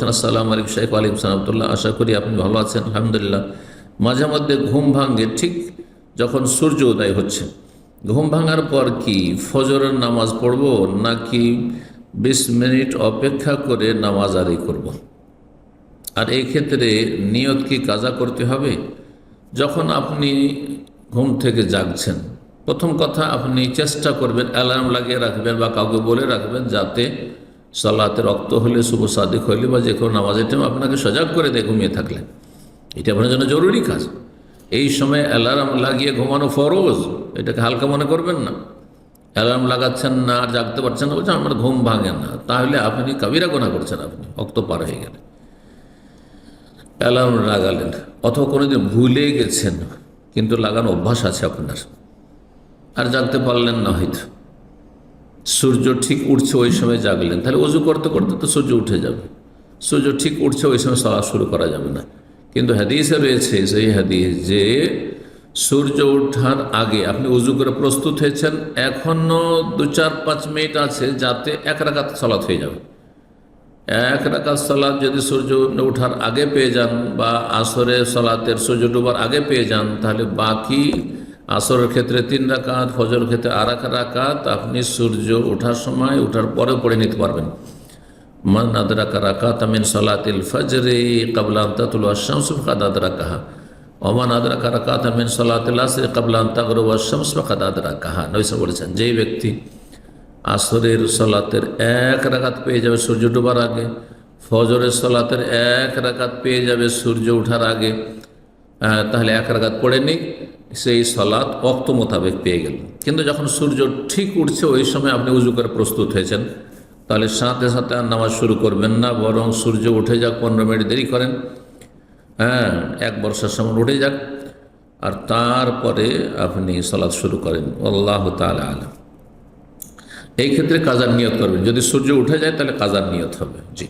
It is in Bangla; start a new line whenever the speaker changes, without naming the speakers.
বলছেন, আসসালাম আলাইকুম শেখ আলিম সালামতুল্লাহ আশা করি আপনি ভালো আছেন, আলহামদুলিল্লাহ। মাঝে মধ্যে ঘুম ভাঙে ঠিক যখন সূর্য উদয় হচ্ছে। ঘুম ভাঙার পর কি ফজরের নামাজ পড়ব, নাকি বিশ মিনিট অপেক্ষা করে নামাজ আদায় করব। আর এই ক্ষেত্রে নিয়ত কি কাজা করতে হবে? যখন আপনি ঘুম থেকে জাগছেন, প্রথম কথা আপনি চেষ্টা করবেন, অ্যালার্ম লাগিয়ে রাখবেন বা কাউকে বলে রাখবেন যাতে সালাতে রক্ত হলে, শুভ সাদিক হইলে বা যে কোনো নামাজের টাইম আপনাকে সজাগ করে দেয় ঘুমিয়ে থাকলে এটা আপনার জন্য জরুরি কাজ। এই সময় অ্যালার্ম লাগিয়ে ঘুমানো ফরজ। এটাকে হালকা মনে করবেন না। অ্যালার্ম লাগাচ্ছেন না আর জাগতে পারছেন না, বলছেন, আমার ঘুম ভাঙে না। তাহলে আপনি কাবিরা গোনা করছেন আপনি। অক্ত পার হয়ে গেলে। অ্যালার্ম লাগালেন। অথবা কোনোদিন ভুলে গেছেন, কিন্তু লাগানো অভ্যাস আছে আপনার। আর জাগতে পারলেন না হয়তো। সূর্য ঠিক উঠছে ওই সময় জাগলেন। তাহলে অজু করতে করতে তো সূর্য উঠে যাবে। সূর্য ঠিক উঠছে ওই সময় সলা শুরু করা যাবে না। কিন্তু হাদিসে রয়েছে সেই হাদিস যে সূর্য ওঠার আগে আপনি উজু করে প্রস্তুত হয়েছেন এখনও দু চার পাঁচ মিনিট আছে যাতে এক রাকাত সলাৎ হয়ে যাবে। এক রাকাত সলাৎ যদি সূর্য ওঠার আগে পেয়ে যান বা আসরে সলাতের সূর্য ডুবার আগে পেয়ে যান, তাহলে বাকি আসরের ক্ষেত্রে তিন রাকাত ফজর ক্ষেত্রে আর এক রাকাত, আপনি সূর্য ওঠার সময়, ওঠার পরে পড়ে নিতে পারবেন। মান আদরাকা রাকাত আমিন সলাতিল ফজরে কাবলা আন্তাতুল আশামস ফাকাদ আদরাকাহা। ওমান আদরাকা রাকাত আমিন সলাতিল আসরে কাবলা আন্তাগরু আশামস ফাকাদ আদরাকাহা। নৈসা বলেছেন যেই ব্যক্তি আসরের সলাতের এক রাকাত পেয়ে যাবে সূর্য ডুবার আগে, ফজরের সলাতের এক রাকাত পেয়ে যাবে সূর্য ওঠার আগে তাহলে এক রাকাত পড়ে নিই, সেই সলাৎ অক্ত মোতাবেক পেয়ে গেল। কিন্তু যখন সূর্য ঠিক উঠছে, ওই সময় আপনি উজু করে প্রস্তুত হয়েছেন। তাহলে সাথে সাথে আর নামাজ শুরু করবেন না, বরং সূর্য উঠে যাক, পনেরো মিনিট দেরি করেন। হ্যাঁ এক বর্ষার সময় উঠে যাক, আর তারপরে আপনি সলাৎ শুরু করেন। আল্লাহ তালা আলম। এই ক্ষেত্রে কাজার নিয়ত করবেন। যদি সূর্য উঠে যায়, তাহলে কাজার নিয়ত হবে। জি।